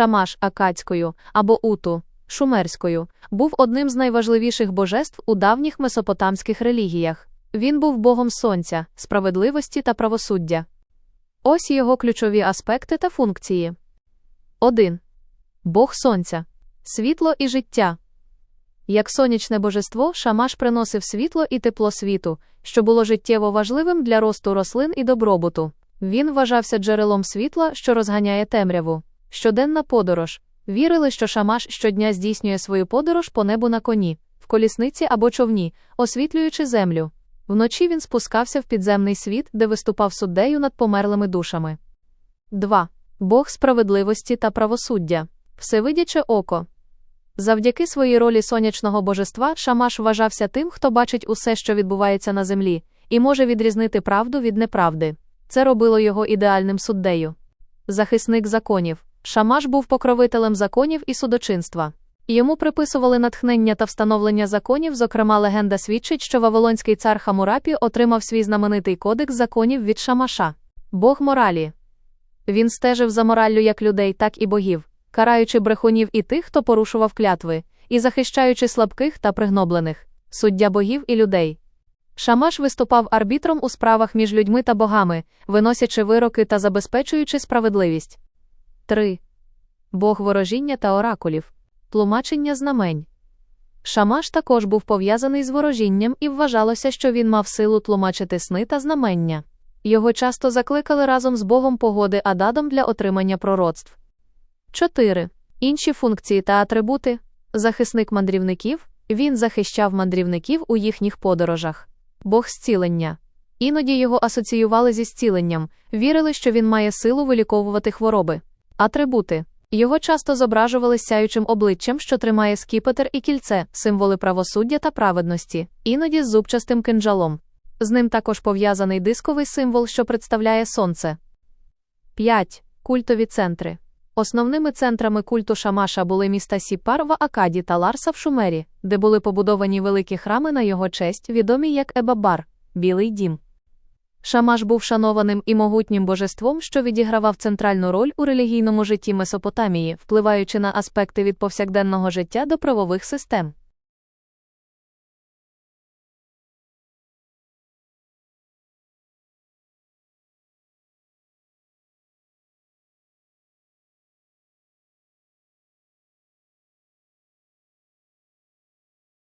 Шамаш акадською або Уту шумерською був одним з найважливіших божеств у давніх месопотамських релігіях. Він був богом сонця, справедливості та правосуддя. Ось його ключові аспекти та функції. 1. Бог сонця. Світло і життя. Як сонячне божество, Шамаш приносив світло і тепло світу, що було життєво важливим для росту рослин і добробуту. Він вважався джерелом світла, що розганяє темряву. Щоденна подорож. Вірили, що Шамаш щодня здійснює свою подорож по небу на коні, в колісниці або човні, освітлюючи землю. Вночі він спускався в підземний світ, де виступав суддею над померлими душами. 2. Бог справедливості та правосуддя. Всевидяче око. Завдяки своїй ролі сонячного божества Шамаш вважався тим, хто бачить усе, що відбувається на землі, і може відрізнити правду від неправди. Це робило його ідеальним суддею. Захисник законів. Шамаш був покровителем законів і судочинства. Йому приписували натхнення та встановлення законів, зокрема, легенда свідчить, що Вавилонський цар Хамурапі отримав свій знаменитий кодекс законів від Шамаша. Бог моралі. Він стежив за мораллю як людей, так і богів, караючи брехунів і тих, хто порушував клятви, і захищаючи слабких та пригноблених, суддя богів і людей. Шамаш виступав арбітром у справах між людьми та богами, виносячи вироки та забезпечуючи справедливість. 3. Бог ворожіння та оракулів. Тлумачення знамень. Шамаш також був пов'язаний з ворожінням і вважалося, що він мав силу тлумачити сни та знамення. Його часто закликали разом з Богом погоди Ададом для отримання пророцтв. 4. Інші функції та атрибути. Захисник мандрівників. Він захищав мандрівників у їхніх подорожах. Бог зцілення. Іноді його асоціювали зі зціленням, вірили, що він має силу виліковувати хвороби. Атрибути. Його часто зображували сяючим обличчям, що тримає скіпетр і кільце, символи правосуддя та праведності, іноді з зубчастим кинджалом. З ним також пов'язаний дисковий символ, що представляє сонце. 5. Культові центри. Основними центрами культу Шамаша були міста Сіпар в Акаді та Ларса в Шумері, де були побудовані великі храми на його честь, відомі як Ебабар Білий дім. Шамаш був шанованим і могутнім божеством, що відігравав центральну роль у релігійному житті Месопотамії, впливаючи на аспекти від повсякденного життя до правових систем.